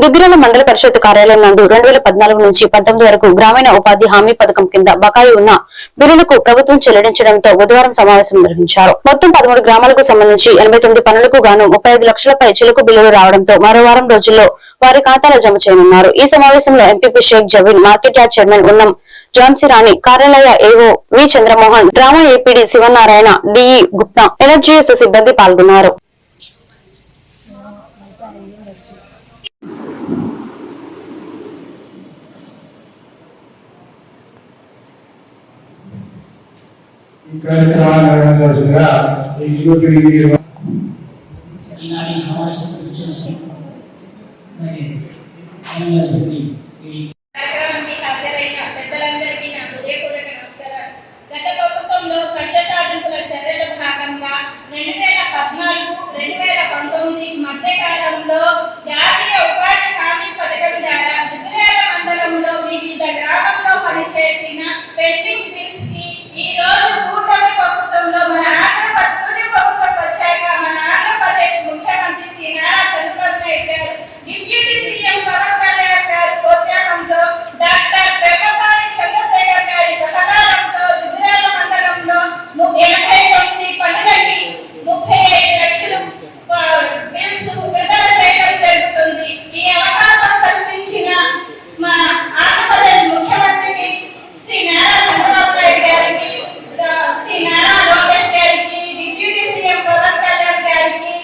దుగ్గిరాల మండల పరిషత్ కార్యాలయం నందు రెండు వేల పద్నాలుగు నుంచి పంతొమ్మిది వరకు గ్రామీణ ఉపాధి హామీ పథకం కింద బకాయి ఉన్న బిల్లులకు ప్రభుత్వం చెల్లించడంతో బుధవారం సమావేశం నిర్వహించారు. మొత్తం పదమూడు గ్రామాలకు సంబంధించి ఎనభై తొమ్మిది పనులకు గాను ముప్పై ఐదు లక్షలపై చిలుకు బిల్లులు రావడంతో మరో వారం రోజుల్లో వారి ఖాతాలో జమ చేయనున్నారు. ఈ సమావేశంలో MPP Sheikh Javeen market yard chairman Unnam Jhansi Rani కార్యాలయ ఏవో వి చంద్రమోహన్ డ్రామా APD Sivanarayana DE Gupta NREGS సిబ్బంది పాల్గొన్నారు. ఈ కార్యక్రమాన్ని నిర్వహించాల్సిందిగా ఎగ్జిక్యూటివ్ ఇంజనీర్ ఈనాటి సమావేశం చర్యల రెండు వేల పద్నాలుగు రెండు వేల పంతొమ్మిది మధ్య కాలంలో జాతీయ ఉపాధి హామీ పథకం ద్వారా దుగ్గిరాల మండలంలో వివిధ గ్రామంలో పనిచేసిన పెండింగ్కి ఈ రోజు కూటమి ప్రభుత్వంలో మన ఆంధ్రప్రదేశ్ ప్రభుత్వం వచ్చాక మన ఆంధ్రప్రదేశ్ ముఖ్యమంత్రి శ్రీ నారా చంద్రబాబు నాయుడు గారు డిప్యూటీ సీఎం పవన్ కళ్యాణ్ గారి ప్రోత్సాహంతో డాక్టర్ పెమ్మసాని చంద్రశేఖర్ గారి సహకారంతో దుగ్గిరాల మండలంలో ము- ఎనభై తొమ్మిది పనులకి ముప్పై ఐదు లక్షలు ఆ, బిల్స్ విడుదల చేయడం జరుగుతుంది ఈ అవకాశం కల్పించిన మన ఆంధ్రప్రదేశ్ ముఖ్యమంత్రికి శ్రీ నారా చంద్రబాబు నాయుడు గారికి ఆ, శ్రీ నారా లోకేష్ గారికి డిప్యూటీ సీఎం పవన్ కళ్యాణ్ గారికి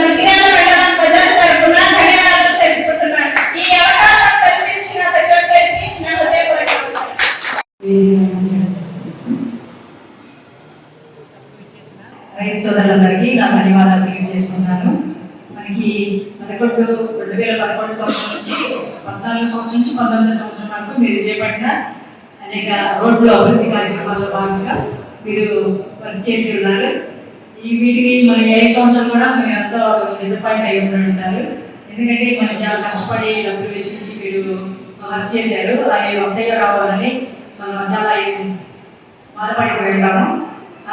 విజ్ఞాన మండలం ప్రజల తరపున ధన్యవాదాలు తెలుపుతున్నాను ఈ అవకాశం కల్పించిన ప్రతి ఒక్కరికి నా హృదయపూర్వక నమస్కారం. రైతు సోదరులందరికీ నా ధన్యవాదాలు తెలియజేసుకుంటాను మనకి పదకొండు రెండు వేల పదకొండు సంవత్సరం నుంచి పద్నాలుగు సంవత్సరం నుంచి పంతొమ్మిది సంవత్సరం వరకు మీరు చేపట్టిన అనేక రోడ్లు అభివృద్ధి కార్యక్రమాల్లో భాగంగా మీరు వర్క్ చేసి ఉన్నారు. ఈ వీటికి మన ఏ సంవత్సరం కూడా మీరు ఎంతో డిసప్పాయింట్ అయి ఉంటారు ఎందుకంటే మనం చాలా కష్టపడి డబ్బులు వెచ్చించి మీరు వర్క్ చేశారు. అలాగే వస్తాయో రావాలని మనం చాలా బాధపడిపోయి ఉంటాము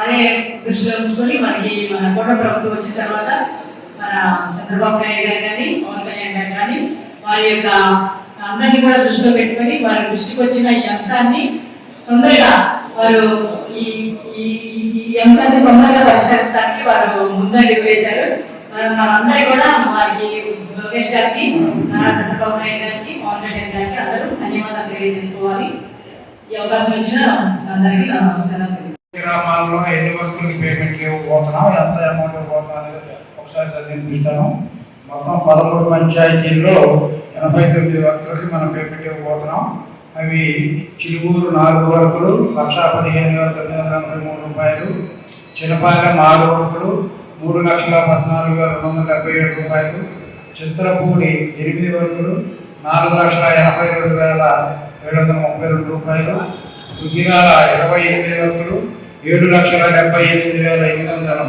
అదే దృష్టిలో ఉంచుకొని మనకి మన కోట ప్రభుత్వం వచ్చిన తర్వాత మన చంద్రబాబు నాయుడు గారు కానీ పవన్ కళ్యాణ్ గారు కానీ వారి యొక్క అందరినీ కూడా దృష్టిలో పెట్టుకొని వారి దృష్టికి వచ్చిన ఈ అంశాన్ని తొందరగా వారు ఈ ఈ అంశాన్ని తొందరగా పరిష్కరించడానికి వారు ముందండుగు వేశారు. మరి మనందరి కూడా వారికి లోకేష్ గారికి నారా చంద్రబాబు నాయుడు గారికి పవన్ కళ్యాణ్ గారికి అందరూ ధన్యవాదాలు తెలియజేసుకోవాలి. ఈ అవకాశం ఇచ్చిన అందరికీ నా నమస్కారం గ్రామాల్లో ఎన్ని వస్తువులకి పేమెంట్ ఇవ్వబోతున్నాం ఎంత అమౌంట్ ఇవ్వబోతున్నాం అనేది ఒకసారి చదివిస్తాను మొత్తం పదమూడు పంచాయతీల్లో ఎనభై తొమ్మిది వస్తువులకి మనం పేమెంట్ ఇవ్వబోతున్నాం. అవి చిలుగూరు నాలుగు వరకులు లక్ష పదిహేను వేల తొమ్మిది వందల ఎనభై మూడు రూపాయలు. చిన్నపాలెం ఆరు వరకులు మూడు లక్షల పద్నాలుగు వేల రెండు వందల డెబ్బై ఏడు రూపాయలు. చిత్రపూడి ఎనిమిది వరకులు నాలుగు లక్షల ఎనభై రెండు వేల ఏడు వందల ముప్పై రెండు రూపాయలు. దుగ్గిరాల ఇరవై ఎనిమిది వరకులు ఏడు లక్షల డెబ్బై ఎనిమిది వేల ఎనిమిది వందల ఎనభై